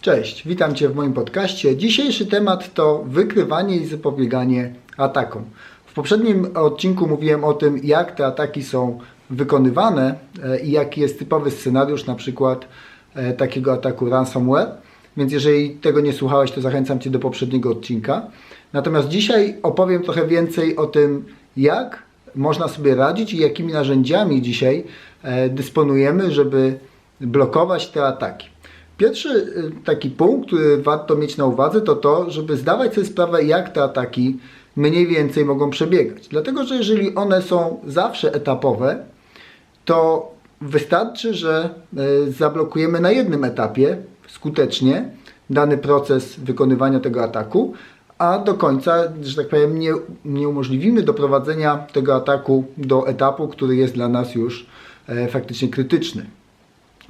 Cześć, witam Cię w moim podcaście. Dzisiejszy temat to wykrywanie i zapobieganie atakom. W poprzednim odcinku mówiłem o tym, jak te ataki są wykonywane e, i jaki jest typowy scenariusz na przykład e, takiego ataku ransomware. Więc jeżeli tego nie słuchałeś, to zachęcam Cię do poprzedniego odcinka. Natomiast dzisiaj opowiem trochę więcej o tym, jak można sobie radzić i jakimi narzędziami dzisiaj e, dysponujemy, żeby blokować te ataki. Pierwszy y, taki punkt, który warto mieć na uwadze, to to, żeby zdawać sobie sprawę, jak te ataki mniej więcej mogą przebiegać. Dlatego, że jeżeli one są zawsze etapowe, to wystarczy, że y, zablokujemy na jednym etapie skutecznie dany proces wykonywania tego ataku, a do końca, że tak powiem, nie, nie umożliwimy doprowadzenia tego ataku do etapu, który jest dla nas już e, faktycznie krytyczny.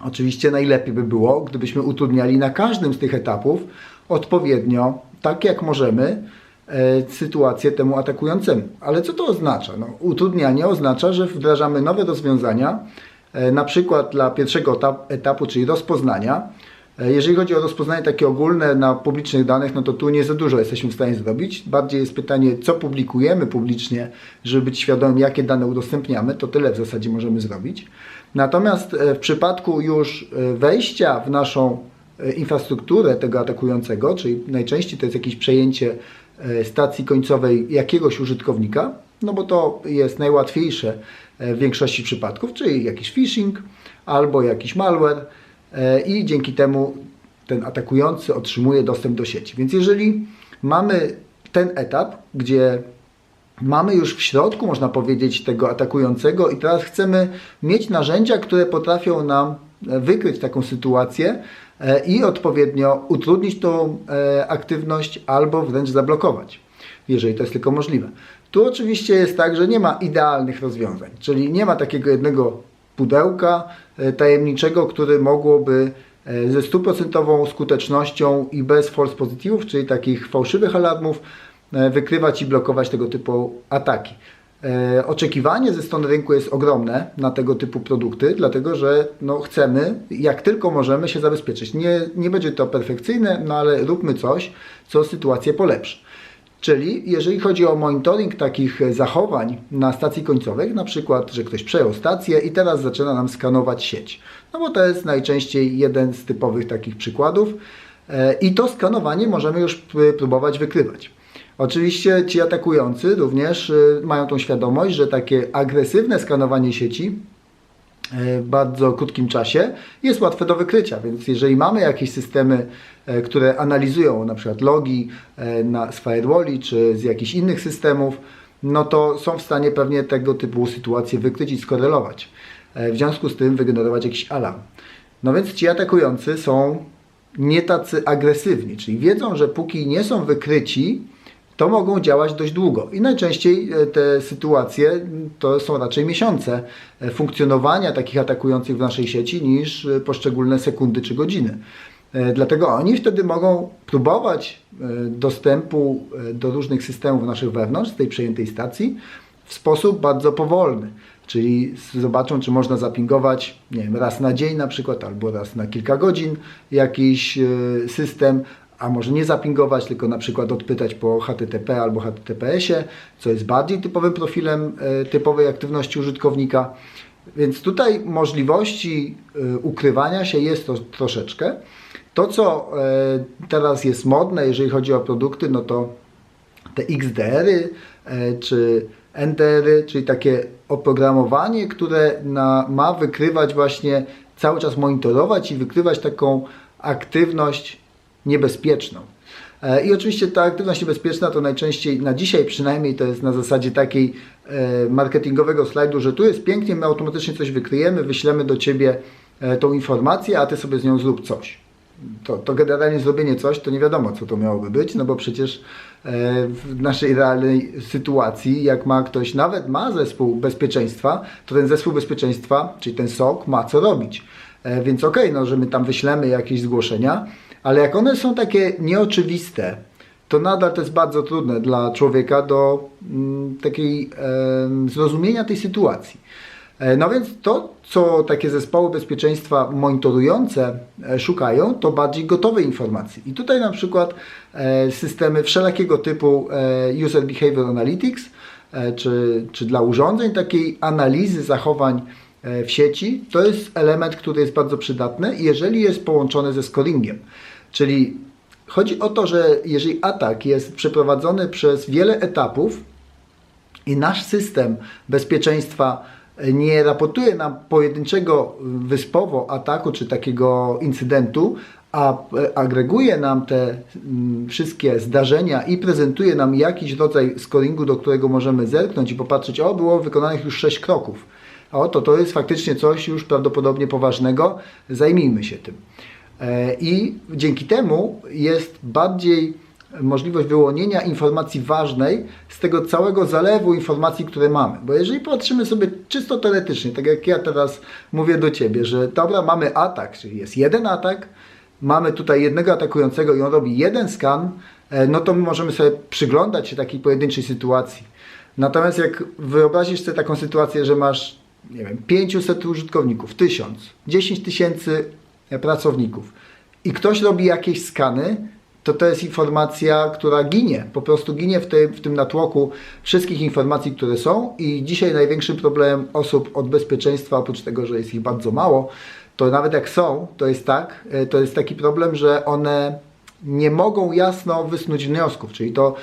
Oczywiście najlepiej by było, gdybyśmy utrudniali na każdym z tych etapów odpowiednio, tak jak możemy, e, sytuację temu atakującemu. Ale co to oznacza? No, utrudnianie oznacza, że wdrażamy nowe rozwiązania, e, na przykład dla pierwszego etapu, czyli rozpoznania. E, jeżeli chodzi o rozpoznanie takie ogólne na publicznych danych, no to tu nie za dużo jesteśmy w stanie zrobić. Bardziej jest pytanie, co publikujemy publicznie, żeby być świadomym, jakie dane udostępniamy. To tyle w zasadzie możemy zrobić. Natomiast e, w przypadku już e, wejścia w naszą e, infrastrukturę tego atakującego, czyli najczęściej to jest jakieś przejęcie stacji końcowej jakiegoś użytkownika, no bo to jest najłatwiejsze w większości przypadków, czyli jakiś phishing albo jakiś malware i dzięki temu ten atakujący otrzymuje dostęp do sieci. Więc jeżeli mamy ten etap, gdzie mamy już w środku, można powiedzieć, tego atakującego i teraz chcemy mieć narzędzia, które potrafią nam e, wykryć taką sytuację e, i odpowiednio utrudnić tą e, aktywność albo wręcz zablokować, jeżeli to jest tylko możliwe. Tu oczywiście jest tak, że nie ma idealnych rozwiązań, czyli nie ma takiego jednego pudełka tajemniczego, które mogłoby ze stuprocentową skutecznością i bez false pozytywów, czyli takich fałszywych alarmów, wykrywać i blokować tego typu ataki. E, oczekiwanie ze strony rynku jest ogromne na tego typu produkty, dlatego że no, chcemy, jak tylko możemy, się zabezpieczyć. Nie, nie będzie to perfekcyjne, no ale róbmy coś, co sytuację polepszy. Czyli jeżeli chodzi o monitoring takich zachowań na stacji końcowej, na przykład, że ktoś przejął stację i teraz zaczyna nam skanować sieć. No bo to jest najczęściej jeden z typowych takich przykładów. E, I to skanowanie możemy już próbować wykrywać. Oczywiście ci atakujący również y, mają tą świadomość, że takie agresywne skanowanie sieci y, w bardzo krótkim czasie jest łatwe do wykrycia, więc jeżeli mamy jakieś systemy, y, które analizują na przykład logi na, z firewalli czy z jakichś innych systemów, no to są w stanie pewnie tego typu sytuacje wykryć i skorelować. W związku z tym wygenerować jakiś alarm. No więc ci atakujący są nie tacy agresywni, czyli wiedzą, że póki nie są wykryci, to mogą działać dość długo. I najczęściej e, te sytuacje to są raczej miesiące e, funkcjonowania takich atakujących w naszej sieci niż e, poszczególne sekundy czy godziny. Dlatego oni wtedy mogą próbować dostępu do różnych systemów naszych wewnątrz z tej przejętej stacji w sposób bardzo powolny. Czyli zobaczą, czy można zapingować nie wiem, raz na dzień na przykład, albo raz na kilka godzin jakiś system, a może nie zapingować, tylko na przykład odpytać po HTTP albo HTTPS-ie, co jest bardziej typowym profilem e, typowej aktywności użytkownika. Więc tutaj możliwości e, ukrywania się jest to troszeczkę. To, co e, teraz jest modne, jeżeli chodzi o produkty, no to te XDR-y czy NDR-y, czyli takie oprogramowanie, które na, ma wykrywać właśnie, cały czas monitorować i wykrywać taką aktywność niebezpieczną. E, I oczywiście ta aktywność niebezpieczna to najczęściej, na dzisiaj przynajmniej, to jest na zasadzie takiej e, marketingowego slajdu, że tu jest pięknie, my automatycznie coś wykryjemy, wyślemy do Ciebie e, tą informację, a Ty sobie z nią zrób coś. To, to generalnie zrobienie coś, to nie wiadomo, co to miałoby być, no bo przecież w naszej realnej sytuacji, jak ma ktoś, nawet ma zespół bezpieczeństwa, to ten zespół bezpieczeństwa, czyli ten SOK, ma co robić. Więc okej, okay, no, że my tam wyślemy jakieś zgłoszenia, ale jak one są takie nieoczywiste, to nadal to jest bardzo trudne dla człowieka do mm, takiej zrozumienia tej sytuacji. E, No więc to, co takie zespoły bezpieczeństwa monitorujące e, szukają, to bardziej gotowe informacje. I tutaj na przykład e, systemy wszelakiego typu User Behavior Analytics, czy, czy dla urządzeń takiej analizy zachowań w sieci, to jest element, który jest bardzo przydatny, jeżeli jest połączony ze scoringiem. Czyli chodzi o to, że jeżeli atak jest przeprowadzony przez wiele etapów, i nasz system bezpieczeństwa nie raportuje nam pojedynczego wyspowo ataku czy takiego incydentu, a e, agreguje nam te mm, wszystkie zdarzenia i prezentuje nam jakiś rodzaj scoringu, do którego możemy zerknąć i popatrzeć, o, było wykonanych już 6 kroków. O, to to jest faktycznie coś już prawdopodobnie poważnego, zajmijmy się tym. E, I dzięki temu jest bardziej możliwość wyłonienia informacji ważnej z tego całego zalewu informacji, które mamy. Bo jeżeli patrzymy sobie czysto teoretycznie, tak jak ja teraz mówię do Ciebie, że dobra, mamy atak, czyli jest jeden atak, mamy tutaj jednego atakującego i on robi jeden skan, e, no to my możemy sobie przyglądać się takiej pojedynczej sytuacji. Natomiast jak wyobrazisz sobie taką sytuację, że masz, nie wiem, 500 użytkowników, 1000, 10 tysięcy pracowników. I ktoś robi jakieś skany, to to jest informacja, która ginie, po prostu ginie w, tej, w tym natłoku wszystkich informacji, które są. I dzisiaj największym problemem osób od bezpieczeństwa, oprócz tego, że jest ich bardzo mało, to nawet jak są, to jest tak, e, to jest taki problem, że one nie mogą jasno wysnuć wniosków, czyli to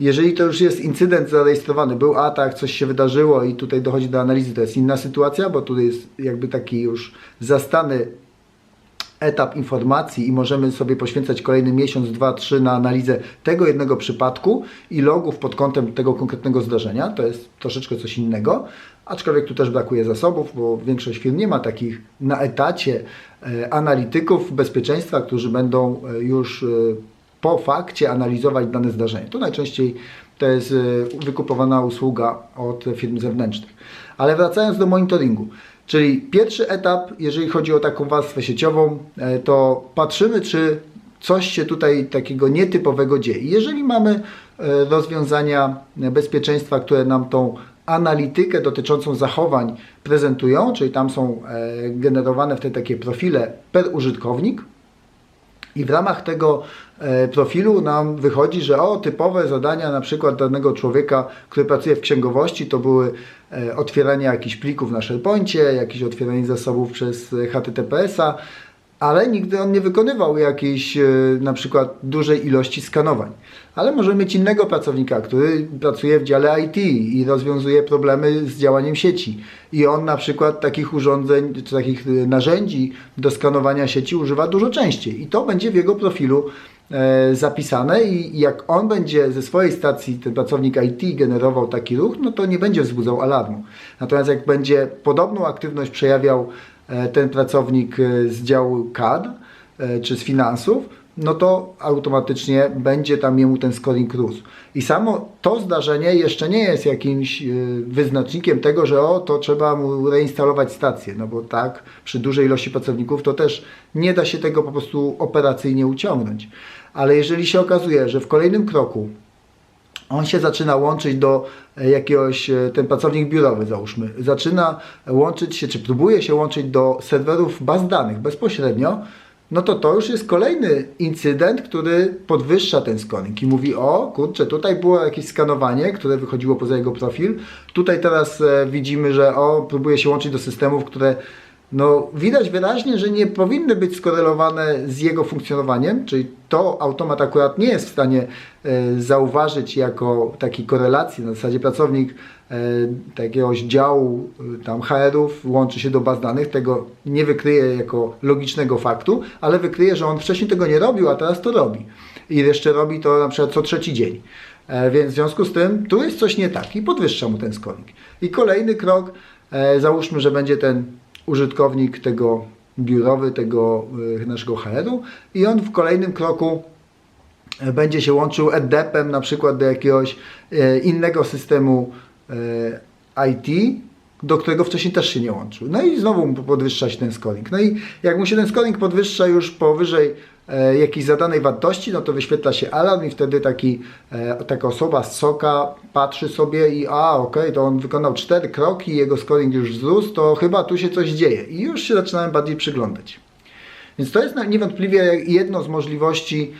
jeżeli to już jest incydent zarejestrowany, był atak, coś się wydarzyło i tutaj dochodzi do analizy, to jest inna sytuacja, bo tu jest jakby taki już zastany etap informacji i możemy sobie poświęcać kolejny miesiąc, dwa, trzy na analizę tego jednego przypadku i logów pod kątem tego konkretnego zdarzenia. To jest troszeczkę coś innego, aczkolwiek tu też brakuje zasobów, bo większość firm nie ma takich na etacie e, analityków bezpieczeństwa, którzy będą e, już e, po fakcie analizować dane zdarzenie. To najczęściej to jest e, wykupowana usługa od firm zewnętrznych. Ale wracając do monitoringu. Czyli pierwszy etap, jeżeli chodzi o taką warstwę sieciową, e, to patrzymy, czy coś się tutaj takiego nietypowego dzieje. Jeżeli mamy e, rozwiązania bezpieczeństwa, które nam tą analitykę dotyczącą zachowań prezentują, czyli tam są generowane wtedy takie profile per użytkownik, i w ramach tego e, profilu nam wychodzi, że o, typowe zadania na przykład danego człowieka, który pracuje w księgowości, to były e, otwieranie jakichś plików na SharePoincie, jakieś otwieranie zasobów przez e, HTTPS-a, ale nigdy on nie wykonywał jakiejś e, na przykład dużej ilości skanowań. Ale możemy mieć innego pracownika, który pracuje w dziale IT i rozwiązuje problemy z działaniem sieci. I on na przykład takich urządzeń, czy takich e, narzędzi do skanowania sieci używa dużo częściej. I to będzie w jego profilu e, zapisane i jak on będzie ze swojej stacji, ten pracownik IT generował taki ruch, no to nie będzie wzbudzał alarmu. Natomiast jak będzie podobną aktywność przejawiał ten pracownik e, z działu CAD e, czy z finansów, no to automatycznie będzie tam jemu ten scoring rósł. I samo to zdarzenie jeszcze nie jest jakimś e, wyznacznikiem tego, że o, to trzeba mu reinstalować stację, no bo tak, przy dużej ilości pracowników to też nie da się tego po prostu operacyjnie uciągnąć. Ale jeżeli się okazuje, że w kolejnym kroku on się zaczyna łączyć do e, jakiegoś, e, ten pracownik biurowy załóżmy, zaczyna łączyć się, czy próbuje się łączyć do serwerów baz danych bezpośrednio, no to to już jest kolejny incydent, który podwyższa ten scoring i mówi, o kurczę, tutaj było jakieś skanowanie, które wychodziło poza jego profil, tutaj teraz e, widzimy, że o, próbuje się łączyć do systemów, które no, widać wyraźnie, że nie powinny być skorelowane z jego funkcjonowaniem, czyli to automat akurat nie jest w stanie e, zauważyć jako takiej korelacji. Na zasadzie pracownik e, takiegoś działu e, tam HR-ów łączy się do baz danych, tego nie wykryje jako logicznego faktu, ale wykryje, że on wcześniej tego nie robił, a teraz to robi. I jeszcze robi to na przykład co trzeci dzień. E, Więc w związku z tym tu jest coś nie tak i podwyższa mu ten scoring. I kolejny krok, e, załóżmy, że będzie ten użytkownik tego biurowy, tego e, naszego HR-u i on w kolejnym kroku e, będzie się łączył EDP-em na przykład do jakiegoś e, innego systemu IT, do którego wcześniej też się nie łączył. No i znowu mu podwyższa się ten scoring. No i jak mu się ten scoring podwyższa już powyżej jakiejś zadanej wartości, no to wyświetla się alarm i wtedy taki, e, taka osoba z soka patrzy sobie i a, okej, to on wykonał cztery kroki, jego scoring już wzrósł, to chyba tu się coś dzieje i już się zaczynałem bardziej przyglądać. Więc to jest niewątpliwie jedno z możliwości,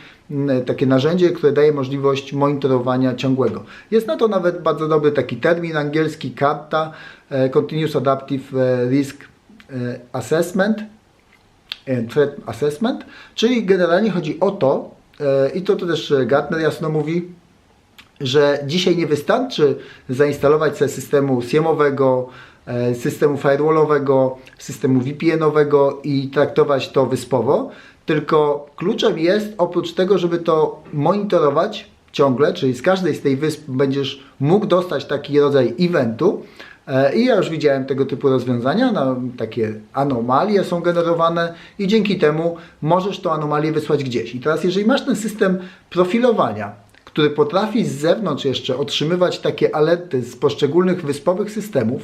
takie narzędzie, które daje możliwość monitorowania ciągłego. Jest na to nawet bardzo dobry taki termin angielski CAPTA, e, Continuous Adaptive e, Risk e, Assessment, e, Threat Assessment, czyli generalnie chodzi o to, e, i to, to też Gartner jasno mówi, że dzisiaj nie wystarczy zainstalować sobie systemu SIEM-owego, e, systemu firewallowego, systemu VPN-owego i traktować to wyspowo, tylko kluczem jest oprócz tego, żeby to monitorować ciągle, czyli z każdej z tej wysp będziesz mógł dostać taki rodzaj eventu, I ja już widziałem tego typu rozwiązania, no, takie anomalie są generowane i dzięki temu możesz tą anomalię wysłać gdzieś. I teraz jeżeli masz ten system profilowania, który potrafi z zewnątrz jeszcze otrzymywać takie alerty z poszczególnych wyspowych systemów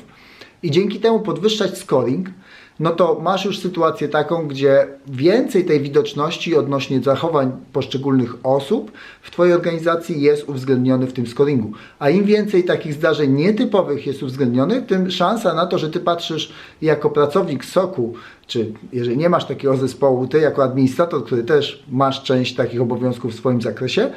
i dzięki temu podwyższać scoring, no to masz już sytuację taką, gdzie więcej tej widoczności odnośnie zachowań poszczególnych osób w Twojej organizacji jest uwzględniony w tym scoringu. A im więcej takich zdarzeń nietypowych jest uwzględnionych, tym szansa na to, że Ty patrzysz jako pracownik SOKU, czy jeżeli nie masz takiego zespołu, Ty jako administrator, który też masz część takich obowiązków w swoim zakresie,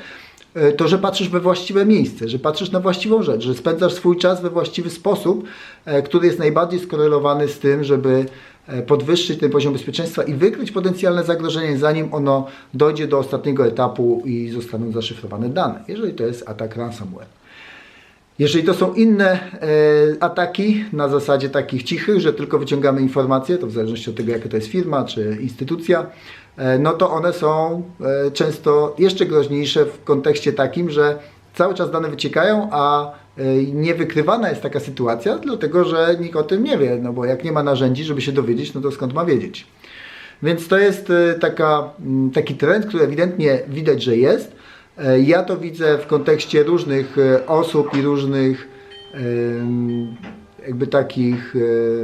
to, że patrzysz we właściwe miejsce, że patrzysz na właściwą rzecz, że spędzasz swój czas we właściwy sposób, e, który jest najbardziej skorelowany z tym, żeby e, podwyższyć ten poziom bezpieczeństwa i wykryć potencjalne zagrożenie, zanim ono dojdzie do ostatniego etapu i zostaną zaszyfrowane dane, jeżeli to jest atak ransomware. Jeżeli to są inne e, ataki na zasadzie takich cichych, że tylko wyciągamy informacje, to w zależności od tego, jaka to jest firma czy instytucja, e, no to one są e, często jeszcze groźniejsze w kontekście takim, że cały czas dane wyciekają, a e, nie wykrywana jest taka sytuacja, dlatego że nikt o tym nie wie, no bo jak nie ma narzędzi, żeby się dowiedzieć, no to skąd ma wiedzieć. Więc to jest taka, taki trend, który ewidentnie widać, że jest. E, Ja to widzę w kontekście różnych e, osób i różnych jakby takich e,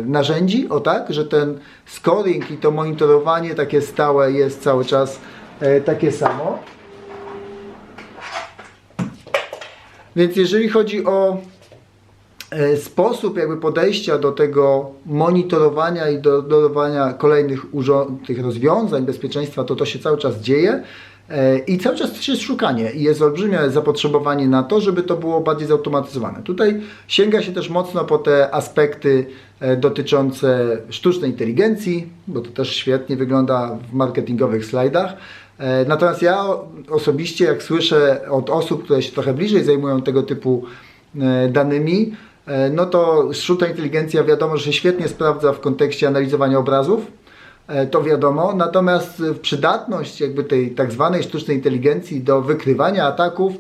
narzędzi, o tak, że ten scoring i to monitorowanie takie stałe jest cały czas takie samo. Więc jeżeli chodzi o sposób jakby podejścia do tego monitorowania i do dodawania kolejnych tych rozwiązań bezpieczeństwa, to to się cały czas dzieje. E, I cały czas jest szukanie i jest olbrzymie zapotrzebowanie na to, żeby to było bardziej zautomatyzowane. Tutaj sięga się też mocno po te aspekty e, dotyczące sztucznej inteligencji, bo to też świetnie wygląda w marketingowych slajdach. E, Natomiast ja osobiście, jak słyszę od osób, które się trochę bliżej zajmują tego typu danymi, no to sztuczna inteligencja wiadomo, że się świetnie sprawdza w kontekście analizowania obrazów, to wiadomo, natomiast e, przydatność jakby tej tak zwanej sztucznej inteligencji do wykrywania ataków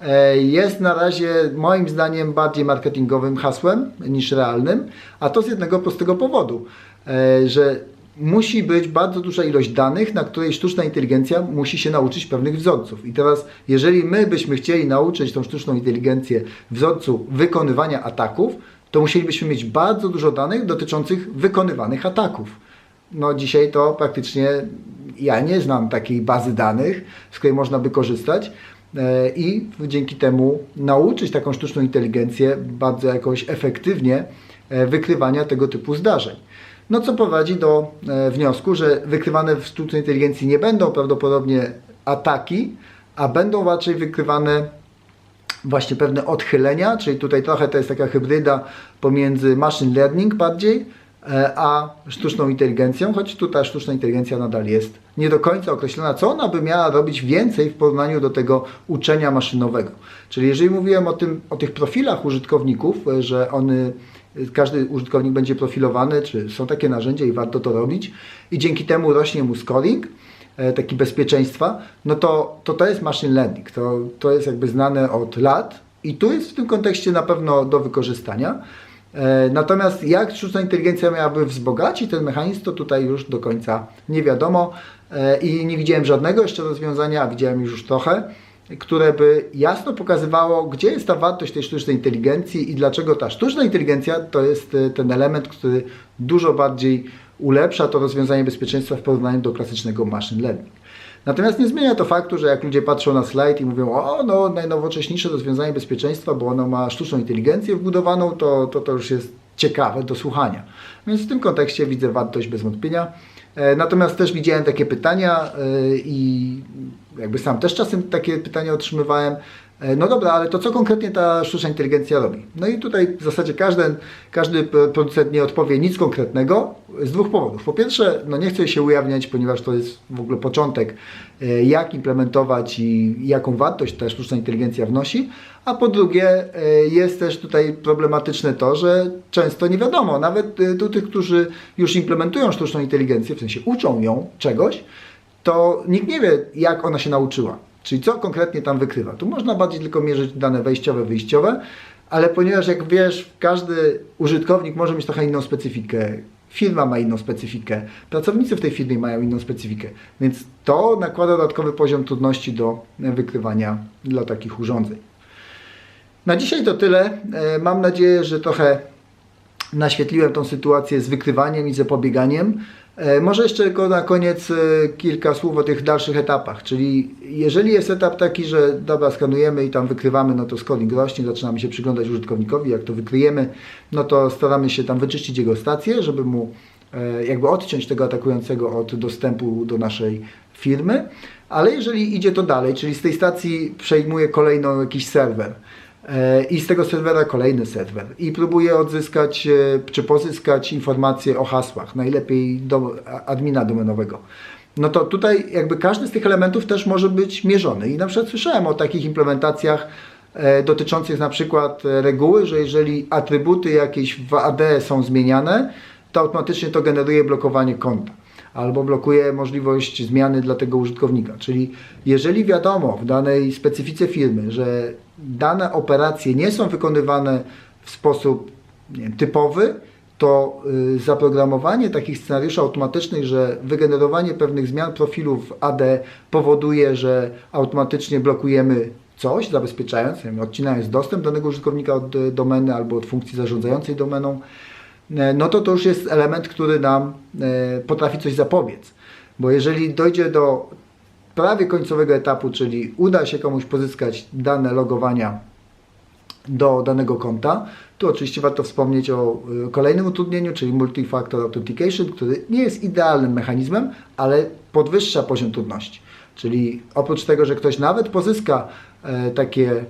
e, jest na razie moim zdaniem bardziej marketingowym hasłem niż realnym, a to z jednego prostego powodu, e, że musi być bardzo duża ilość danych, na której sztuczna inteligencja musi się nauczyć pewnych wzorców. I teraz, jeżeli my byśmy chcieli nauczyć tą sztuczną inteligencję wzorcu wykonywania ataków, to musielibyśmy mieć bardzo dużo danych dotyczących wykonywanych ataków. No dzisiaj to praktycznie ja nie znam takiej bazy danych, z której można by korzystać e, i dzięki temu nauczyć taką sztuczną inteligencję bardzo jakoś efektywnie e, wykrywania tego typu zdarzeń. No co prowadzi do e, wniosku, że wykrywane w sztucznej inteligencji nie będą prawdopodobnie ataki, a będą raczej wykrywane właśnie pewne odchylenia, czyli tutaj trochę to jest taka hybryda pomiędzy machine learning bardziej, a sztuczną inteligencją, choć tu ta sztuczna inteligencja nadal jest nie do końca określona, co ona by miała robić więcej w porównaniu do tego uczenia maszynowego. Czyli jeżeli mówiłem o, tym, o tych profilach użytkowników, e, że one, każdy użytkownik będzie profilowany, czy są takie narzędzia i warto to robić i dzięki temu rośnie mu scoring, e, taki bezpieczeństwa, no to, to to jest machine learning. To, to jest jakby znane od lat i tu jest w tym kontekście na pewno do wykorzystania. E, Natomiast jak sztuczna inteligencja miałaby wzbogacić ten mechanizm, to tutaj już do końca nie wiadomo E, i nie widziałem żadnego jeszcze rozwiązania, a widziałem już trochę, które by jasno pokazywało, gdzie jest ta wartość tej sztucznej inteligencji i dlaczego ta sztuczna inteligencja to jest e, ten element, który dużo bardziej ulepsza to rozwiązanie bezpieczeństwa w porównaniu do klasycznego machine learning. Natomiast nie zmienia to faktu, że jak ludzie patrzą na slajd i mówią, o, no najnowocześniejsze rozwiązanie bezpieczeństwa, bo ono ma sztuczną inteligencję wbudowaną, to to, to już jest ciekawe do słuchania. Więc w tym kontekście widzę wartość bez wątpienia. E, Natomiast też widziałem takie pytania e, i jakby sam też czasem takie pytania otrzymywałem. E, No dobra, ale to co konkretnie ta sztuczna inteligencja robi? No i tutaj w zasadzie każdy, każdy producent nie odpowie nic konkretnego z dwóch powodów. Po pierwsze, no nie chcę się ujawniać, ponieważ to jest w ogóle początek, e, jak implementować i jaką wartość ta sztuczna inteligencja wnosi. A po drugie, e, jest też tutaj problematyczne to, że często nie wiadomo, nawet do tych, którzy już implementują sztuczną inteligencję, w sensie uczą ją czegoś, to nikt nie wie, jak ona się nauczyła. Czyli co konkretnie tam wykrywa. Tu można bardziej tylko mierzyć dane wejściowe, wyjściowe, ale ponieważ jak wiesz, każdy użytkownik może mieć trochę inną specyfikę, firma ma inną specyfikę, pracownicy w tej firmie mają inną specyfikę, więc to nakłada dodatkowy poziom trudności do wykrywania dla takich urządzeń. Na dzisiaj to tyle. E, Mam nadzieję, że trochę naświetliłem tą sytuację z wykrywaniem i zapobieganiem. E, Może jeszcze tylko na koniec e, kilka słów o tych dalszych etapach, czyli jeżeli jest etap taki, że dobra, skanujemy i tam wykrywamy, no to scoring rośnie, zaczynamy się przyglądać użytkownikowi, jak to wykryjemy, no to staramy się tam wyczyścić jego stację, żeby mu e, jakby odciąć tego atakującego od dostępu do naszej firmy, ale jeżeli idzie to dalej, czyli z tej stacji przejmuje kolejną jakiś serwer, i z tego serwera kolejny serwer i próbuję odzyskać e, czy pozyskać informacje o hasłach, najlepiej do admina domenowego. No to tutaj jakby każdy z tych elementów też może być mierzony i na przykład słyszałem o takich implementacjach e, dotyczących na przykład e, reguły, że jeżeli atrybuty jakieś w AD są zmieniane, to automatycznie to generuje blokowanie konta albo blokuje możliwość zmiany dla tego użytkownika. Czyli jeżeli wiadomo w danej specyfice firmy, że dane operacje nie są wykonywane w sposób wiem, typowy, to y, zaprogramowanie takich scenariuszy automatycznych, że wygenerowanie pewnych zmian profilu w AD powoduje, że automatycznie blokujemy coś, zabezpieczając, odcinając dostęp danego użytkownika od y, domeny albo od funkcji zarządzającej domeną, e, no to to już jest element, który nam e, potrafi coś zapobiec. Bo jeżeli dojdzie do prawie końcowego etapu, czyli uda się komuś pozyskać dane logowania do danego konta, tu oczywiście warto wspomnieć o y, kolejnym utrudnieniu, czyli Multi-Factor Authentication, który nie jest idealnym mechanizmem, ale podwyższa poziom trudności. Czyli oprócz tego, że ktoś nawet pozyska e, takie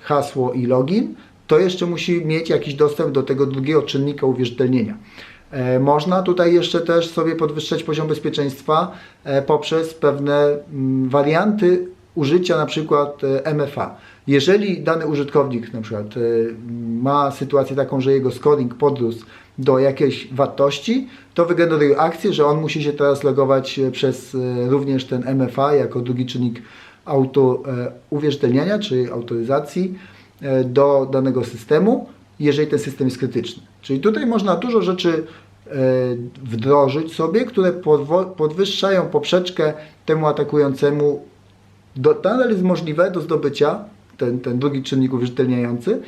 hasło i login, to jeszcze musi mieć jakiś dostęp do tego drugiego czynnika uwierzytelnienia. E, Można tutaj jeszcze też sobie podwyższać poziom bezpieczeństwa e, poprzez pewne mm, warianty użycia na przykład e, MFA. Jeżeli dany użytkownik na przykład ma sytuację taką, że jego scoring podrósł do jakiejś wartości, to wygeneruje akcję, że on musi się teraz logować przez również ten MFA jako drugi czynnik auto uwierzytelniania czy autoryzacji do danego systemu, jeżeli ten system jest krytyczny. Czyli tutaj można dużo rzeczy e, wdrożyć sobie, które podwyższają poprzeczkę temu atakującemu. Do, nadal jest możliwe do zdobycia ten, ten drugi czynnik uwierzytelniający,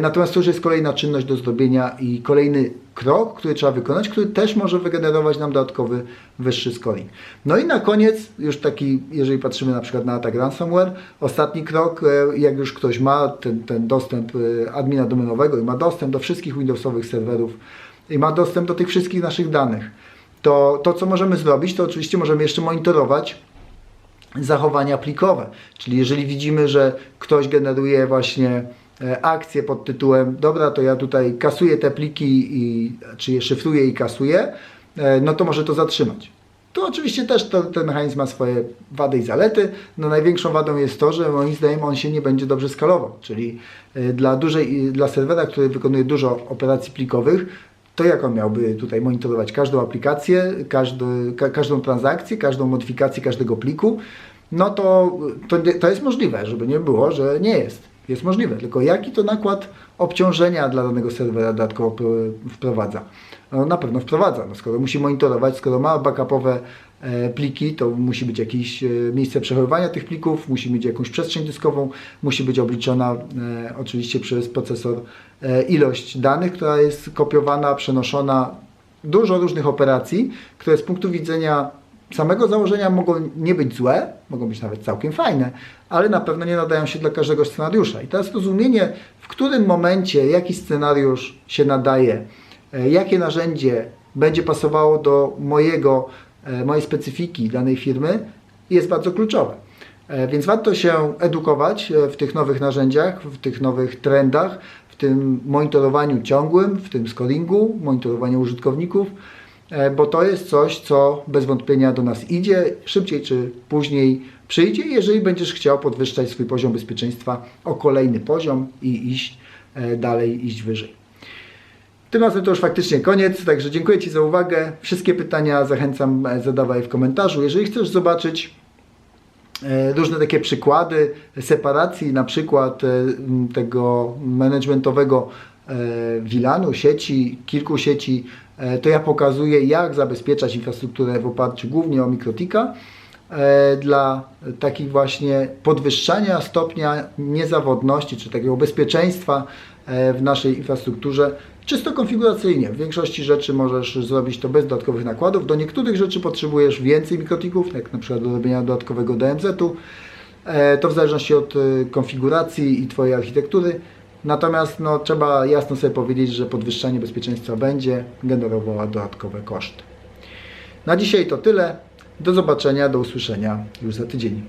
natomiast to już jest kolejna czynność do zrobienia i kolejny krok, który trzeba wykonać, który też może wygenerować nam dodatkowy wyższy scoring. No i na koniec, już taki, jeżeli patrzymy na przykład na atak ransomware, ostatni krok, e, jak już ktoś ma ten, ten dostęp e, admina domenowego i ma dostęp do wszystkich Windowsowych serwerów i ma dostęp do tych wszystkich naszych danych, to to, co możemy zrobić, to oczywiście możemy jeszcze monitorować zachowania plikowe. Czyli jeżeli widzimy, że ktoś generuje właśnie e, akcję pod tytułem dobra, to ja tutaj kasuję te pliki, i, czy je szyfruję i kasuję, e, no to może to zatrzymać. To oczywiście też to, ten mechanizm ma swoje wady i zalety. No największą wadą jest to, że moim zdaniem on się nie będzie dobrze skalował. Czyli e, dla, dużej, dla serwera, który wykonuje dużo operacji plikowych, to jak on miałby tutaj monitorować każdą aplikację, każdy, ka, każdą transakcję, każdą modyfikację każdego pliku, no to, to, to jest możliwe, żeby nie było, że nie jest. Jest możliwe, tylko jaki to nakład obciążenia dla danego serwera dodatkowo wprowadza? No, na pewno wprowadza, no, skoro musi monitorować, skoro ma backupowe e, pliki, to musi być jakieś e, miejsce przechowywania tych plików, musi mieć jakąś przestrzeń dyskową, musi być obliczona e, oczywiście przez procesor e, ilość danych, która jest kopiowana, przenoszona, dużo różnych operacji, które z punktu widzenia samego założenia mogą nie być złe, mogą być nawet całkiem fajne, ale na pewno nie nadają się dla każdego scenariusza. I teraz rozumienie, w którym momencie jaki scenariusz się nadaje, e, jakie narzędzie będzie pasowało do mojego, e, mojej specyfiki danej firmy, jest bardzo kluczowe. E, Więc warto się edukować w tych nowych narzędziach, w tych nowych trendach, w tym monitorowaniu ciągłym, w tym scoringu, monitorowaniu użytkowników, bo to jest coś, co bez wątpienia do nas idzie, szybciej czy później przyjdzie, jeżeli będziesz chciał podwyższać swój poziom bezpieczeństwa o kolejny poziom i iść e, dalej, iść wyżej. Tym razem to już faktycznie koniec, także dziękuję Ci za uwagę. Wszystkie pytania zachęcam e, zadawaj w komentarzu. Jeżeli chcesz zobaczyć e, różne takie przykłady separacji, na przykład e, tego managementowego e, VLANu, sieci, kilku sieci, e, to ja pokazuję, jak zabezpieczać infrastrukturę w oparciu głównie o Mikrotika e, dla takich właśnie podwyższania stopnia niezawodności, czy takiego bezpieczeństwa w naszej infrastrukturze czysto konfiguracyjnie. W większości rzeczy możesz zrobić to bez dodatkowych nakładów. Do niektórych rzeczy potrzebujesz więcej mikrotików, jak na przykład do robienia dodatkowego DMZ-u. To w zależności od konfiguracji i Twojej architektury. Natomiast no, trzeba jasno sobie powiedzieć, że podwyższanie bezpieczeństwa będzie generowało dodatkowe koszty. Na dzisiaj to tyle. Do zobaczenia, do usłyszenia już za tydzień.